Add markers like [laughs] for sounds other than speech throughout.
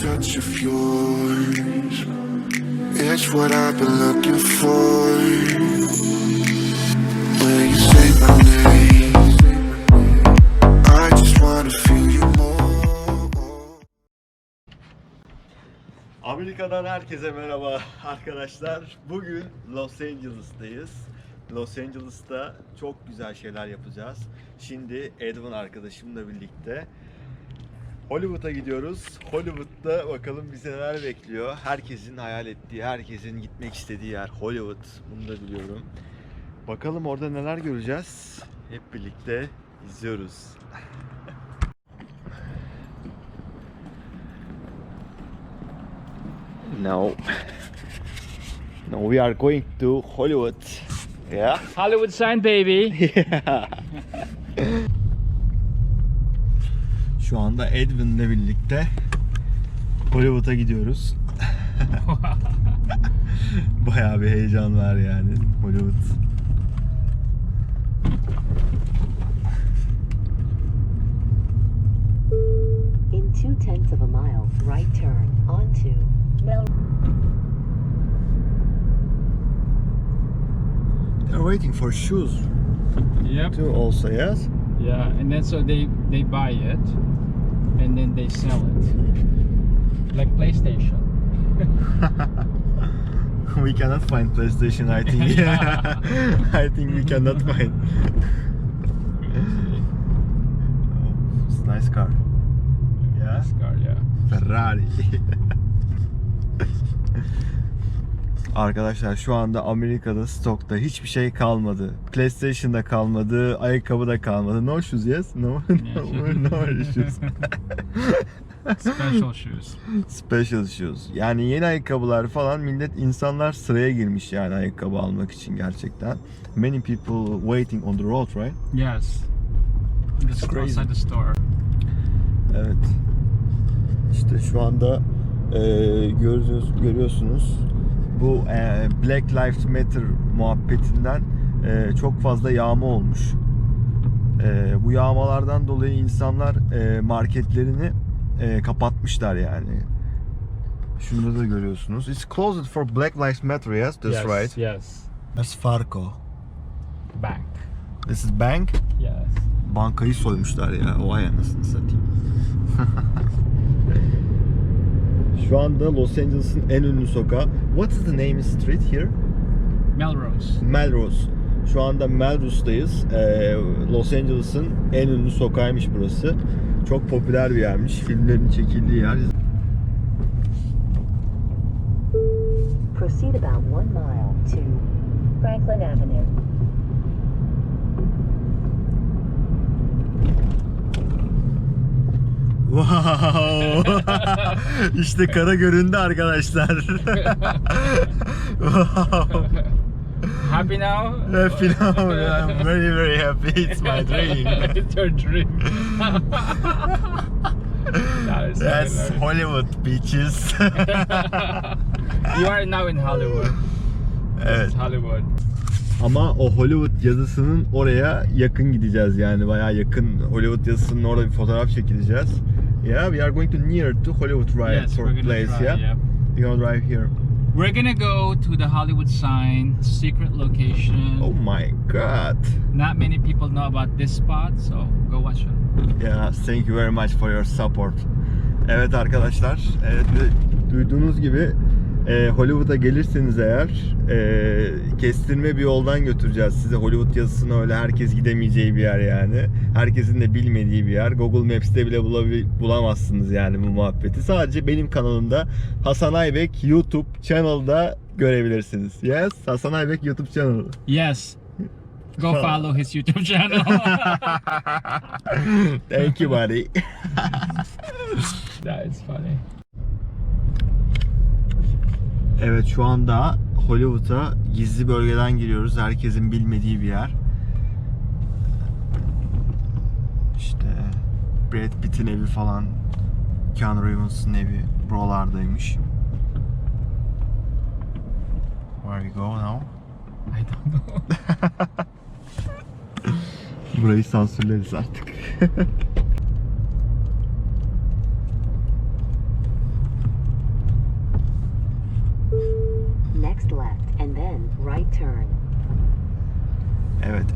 touch of yours. It's what I've been looking for. When you say my name. Amerika'dan herkese merhaba arkadaşlar. Bugün Los Angeles'tayız. Los Angeles'ta çok güzel şeyler yapacağız. Şimdi Edwin arkadaşımla birlikte Hollywood'a gidiyoruz. Hollywood'da bakalım bize neler bekliyor. Herkesin hayal ettiği, herkesin gitmek istediği yer Hollywood. Bunu da biliyorum. Bakalım orada neler göreceğiz. Hep birlikte izliyoruz. No. No, we are going to Hollywood. Yeah. Hollywood sign, baby. [laughs] Şu anda Edwin'le birlikte Hollywood'a gidiyoruz. [laughs] Bayağı bir heyecan var yani Hollywood. In two tenths of a mile, right turn onto Mel. They're waiting for shoes yep. too also, yes? Yeah, and then so they they buy it, and then they sell it, like PlayStation. [laughs] we cannot find PlayStation, I think. [laughs] [laughs] I think we cannot find. Oh, it's a nice car. Yeah? This car, yeah. Ferrari. Arkadaşlar şu anda Amerika'da stokta hiçbir şey kalmadı. PlayStation'da kalmadı, ayakkabı da kalmadı. No shoes, yes? No, no, no shoes. Special shoes. Special shoes. Yani yeni ayakkabılar falan millet insanlar sıraya girmiş yani ayakkabı almak için gerçekten. Many people waiting on the road, right? Yes. Just crazy. outside the store. Evet. İşte şu anda e, görüyorsunuz, görüyorsunuz bu e, Black Lives Matter muhabbetinden e, çok fazla yağma olmuş. E, bu yağmalardan dolayı insanlar e, marketlerini e, kapatmışlar yani. Şunu da görüyorsunuz. It's closed for Black Lives Matter, yes? That's yes, right. Yes. That's Farco. Bank. This is bank. Yes. Bankayı soymuşlar ya. O ay anasını satayım. [laughs] Şu anda Los Angeles'ın en ünlü sokağı. What is the name of street here? Melrose. Melrose. Şu anda Melrose'dayız. Ee, Los Angeles'ın en ünlü sokağıymış burası. Çok popüler bir yermiş. Filmlerin çekildiği yer. Proceed about one mile to Franklin Avenue. Wow! [laughs] [laughs] işte kara göründü arkadaşlar. [laughs] wow! Happy now? Happy now. I'm very very happy. It's my dream. [laughs] it's your dream. that is That's. Hollywood beaches. You are now in Hollywood. Evet. is Hollywood. Ama o Hollywood yazısının oraya yakın gideceğiz yani bayağı yakın Hollywood yazısının orada bir fotoğraf çekileceğiz. Yeah, we are going to near to Hollywood right yes, for place, try, yeah? yeah. We're gonna drive here. We're gonna go to the Hollywood sign, secret location. Oh my god. Not many people know about this spot, so go watch it. Yeah, thank you very much for your support. Evet arkadaşlar, evet ve duyduğunuz gibi e, Hollywood'a gelirseniz eğer e, kestirme bir yoldan götüreceğiz size. Hollywood yazısını öyle herkes gidemeyeceği bir yer yani. Herkesin de bilmediği bir yer. Google Maps'te bile bulamazsınız yani bu muhabbeti. Sadece benim kanalımda Hasan Aybek YouTube channel'da görebilirsiniz. Yes, Hasan Aybek YouTube channel. Yes. Go follow his YouTube channel. [laughs] Thank you buddy. [laughs] that is funny. Evet şu anda Hollywood'a gizli bölgeden giriyoruz. Herkesin bilmediği bir yer. İşte Brad Pitt'in evi falan, Keanu Reeves'ın evi buralardaymış. Where we go now? I don't know. [laughs] Burayı sansürleriz artık. [laughs]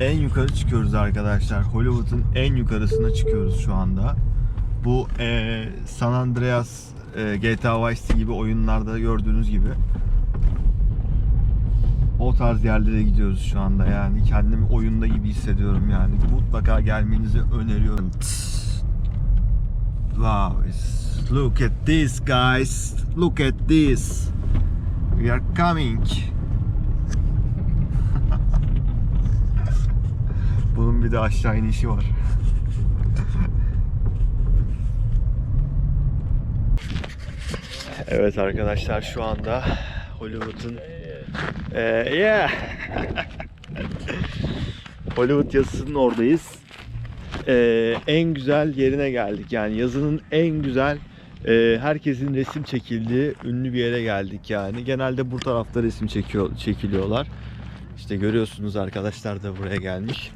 en yukarı çıkıyoruz arkadaşlar. Hollywood'un en yukarısına çıkıyoruz şu anda. Bu eee, San Andreas, eee, GTA Vice City gibi oyunlarda gördüğünüz gibi o tarz yerlere gidiyoruz şu anda yani kendimi oyunda gibi hissediyorum yani mutlaka gelmenizi öneriyorum. Wow, look at this guys, look at this. We are coming. Bunun bir de aşağı inişi var. evet arkadaşlar şu anda Hollywood'un Eee, yeah. Hollywood yazısının oradayız. Eee, en güzel yerine geldik. Yani yazının en güzel eee, herkesin resim çekildiği ünlü bir yere geldik yani. Genelde bu tarafta resim çekiyor çekiliyorlar. İşte görüyorsunuz arkadaşlar da buraya gelmiş.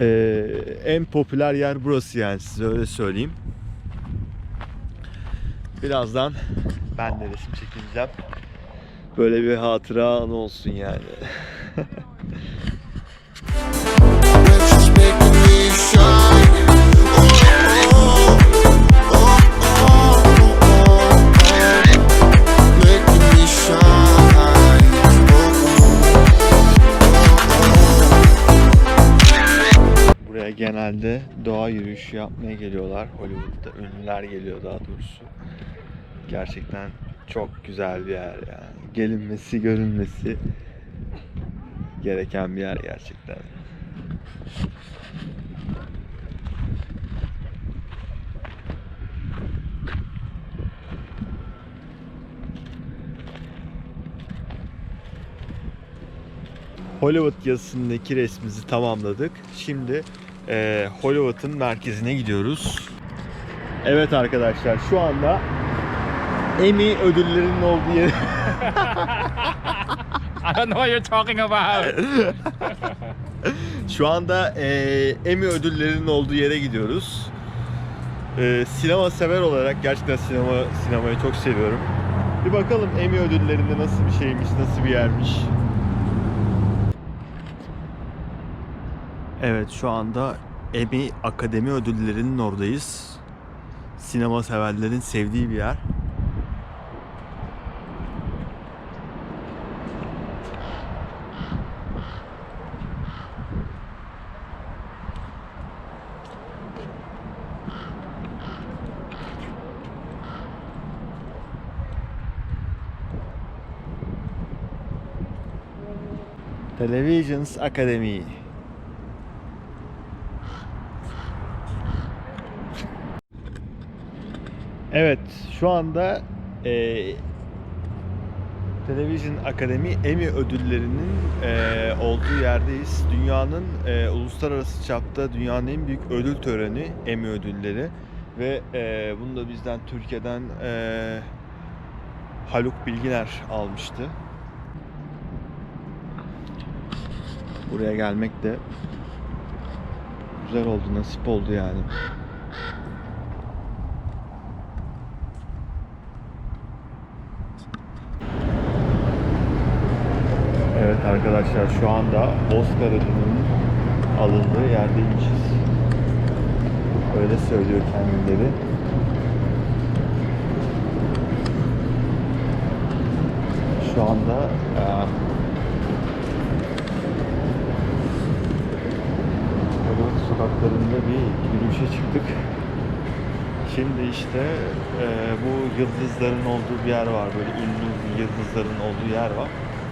Eee, en popüler yer burası yani size öyle söyleyeyim. Birazdan ben de resim çekileceğim. Böyle bir hatıra anı olsun yani. [laughs] Just making me. Genelde doğa yürüyüşü yapmaya geliyorlar. Hollywood'da ünlüler geliyor daha doğrusu. Gerçekten çok güzel bir yer yani. Gelinmesi, görünmesi gereken bir yer gerçekten. Hollywood yazısındaki resmimizi tamamladık. Şimdi eee, Hollywood'un merkezine gidiyoruz. Evet arkadaşlar şu anda Emmy ödüllerinin olduğu yer. [laughs] I don't know what you're talking about. Şu anda eee Emmy ödüllerinin olduğu yere gidiyoruz. Eee, sinema sever olarak gerçekten sinema sinemayı çok seviyorum. Bir bakalım Emmy ödüllerinde nasıl bir şeymiş, nasıl bir yermiş. Evet şu anda Emmy Akademi ödüllerinin oradayız. Sinema severlerin sevdiği bir yer. Televisions Academy. Evet, şu anda eee Television Akademi Emmy ödüllerinin eee, olduğu yerdeyiz. Dünyanın eee, uluslararası çapta dünyanın en büyük ödül töreni Emmy ödülleri ve eee bunu da bizden Türkiye'den eee, Haluk Bilginer almıştı. Buraya gelmek de güzel oldu, nasip oldu yani. Evet arkadaşlar şu anda Oscar ödülünün alındığı yerdeymişiz. Öyle söylüyor kendileri. Şu anda eee Hollywood sokaklarında bir yürüyüşe çıktık. Şimdi işte eee, bu yıldızların olduğu bir yer var. Böyle ünlü yıldızların olduğu yer var.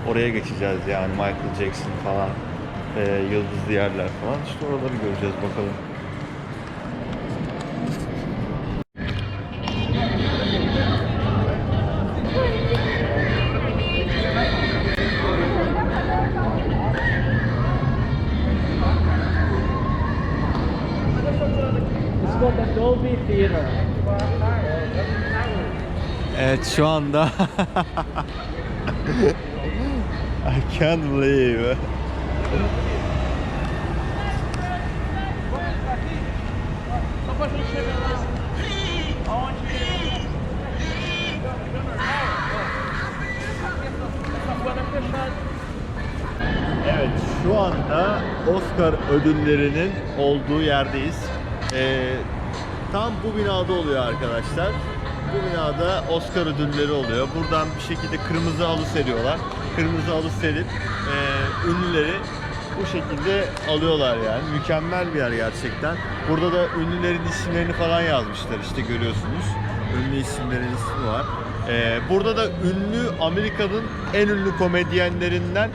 Oraya geçeceğiz yani Michael Jackson falan, eee, yıldızlı yerler falan. İşte oraları göreceğiz bakalım. Evet şu anda [laughs] I can't believe Evet şu anda Oscar ödüllerinin olduğu yerdeyiz. Ee, tam bu binada oluyor arkadaşlar. Bu binada Oscar ödülleri oluyor. Buradan bir şekilde kırmızı halı seriyorlar. Kırmızı halı serip e, ünlüleri bu şekilde alıyorlar yani. Mükemmel bir yer gerçekten. Burada da ünlülerin isimlerini falan yazmışlar işte görüyorsunuz. Ünlü isimlerin ismi var. Ee, burada da ünlü Amerika'nın en ünlü komedyenlerinden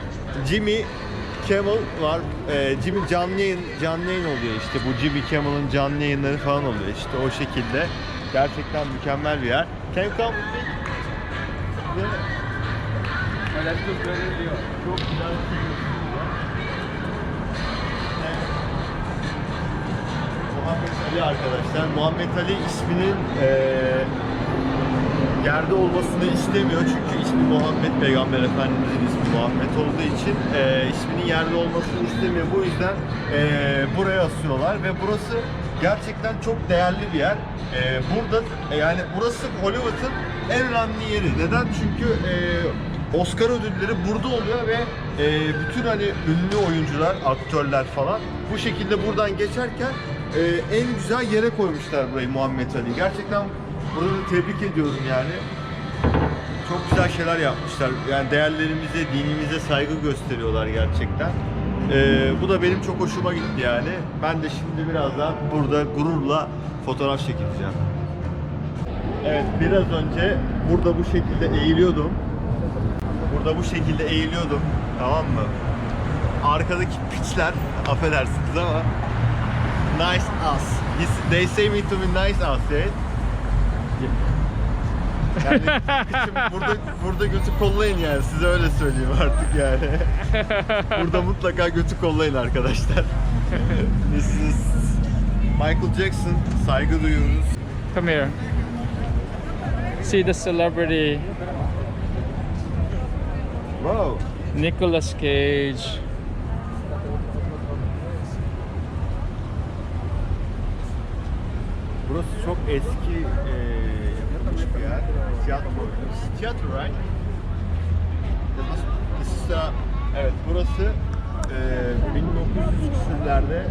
Jimmy Kimmel var. Ee, Jimmy canlı yayın, canlı yayın oluyor işte. Bu Jimmy Kimmel'ın canlı yayınları falan oluyor işte o şekilde. Gerçekten mükemmel bir yer. Can you come with me? Çok güzel şey. Muhammed Ali arkadaşlar. Muhammed Ali isminin eee, yerde olmasını istemiyor çünkü ismi Muhammed Peygamber Efendimizin ismi Muhammed olduğu için eee, isminin yerde olmasını istemiyor. Bu yüzden eee, buraya asıyorlar ve burası gerçekten çok değerli bir yer. Eee, burada e, yani burası Hollywood'un en önemli yeri. Neden? Çünkü eee, Oscar ödülleri burada oluyor ve eee, bütün hani ünlü oyuncular, aktörler falan bu şekilde buradan geçerken eee, en güzel yere koymuşlar burayı Muhammed Ali. Gerçekten burada tebrik ediyorum yani çok güzel şeyler yapmışlar. Yani değerlerimize, dinimize saygı gösteriyorlar gerçekten. Ee, bu da benim çok hoşuma gitti yani. Ben de şimdi birazdan burada gururla fotoğraf çekileceğim. Evet, biraz önce burada bu şekilde eğiliyordum. Burada bu şekilde eğiliyordum. Tamam mı? Arkadaki piçler, affedersiniz ama nice ass. They say me to be nice ass, right? Yani burada burada götü kollayın yani size öyle söyleyeyim artık yani. Burada mutlaka götü kollayın arkadaşlar. This is Michael Jackson saygı duyuyoruz. Come here. See the celebrity Wow. Nicolas Cage. Burası çok eski eee yapılmış bir yer. Tiyatro. İs Tiyatro, right? This evet burası eee 1900 küsürlerde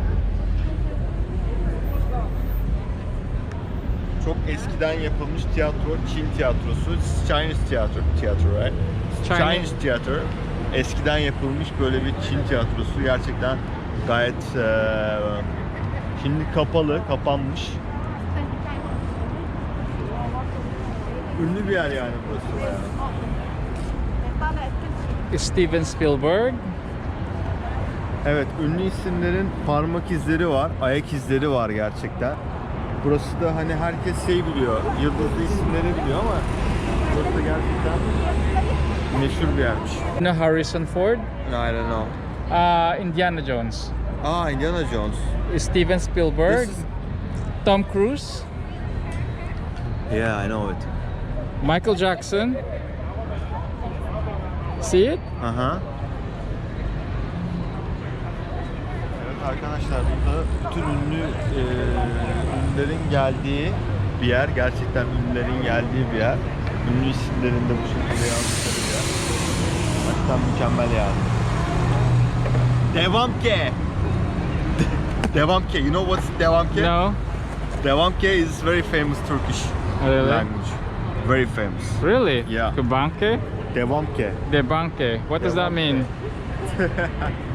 çok eskiden yapılmış tiyatro, Çin tiyatrosu, Chinese tiyatro, tiyatro, right? Chinese- Chinese tiyatro. Eskiden yapılmış böyle bir Çin tiyatrosu gerçekten gayet eee, şimdi kapalı, kapanmış. Ünlü bir yer yani burası bayağı. Steven Spielberg. Evet, ünlü isimlerin parmak izleri var, ayak izleri var gerçekten. Burası da hani herkes şey biliyor, yıldızlı isimleri biliyor ama burası da gerçekten meşhur bir yermiş. You know Harrison Ford? I don't know. Uh, Indiana Jones. Aa, Indiana Jones. Steven Spielberg. This is- Tom Cruise. Yeah, I know it. Michael Jackson. See it? Aha. Evet arkadaşlar burada bütün ünlü e, ünlülerin geldiği bir yer. Gerçekten ünlülerin geldiği bir yer. Ünlü isimlerin de bu şekilde yer. Gerçekten mükemmel yani. Devam ke. Devam ke. You know what's devam ke? No. Devam ke is very famous Turkish Really? language. Very famous. Really? Yeah. Kubanke? Devam ke. Debanke. What does that mean? [laughs]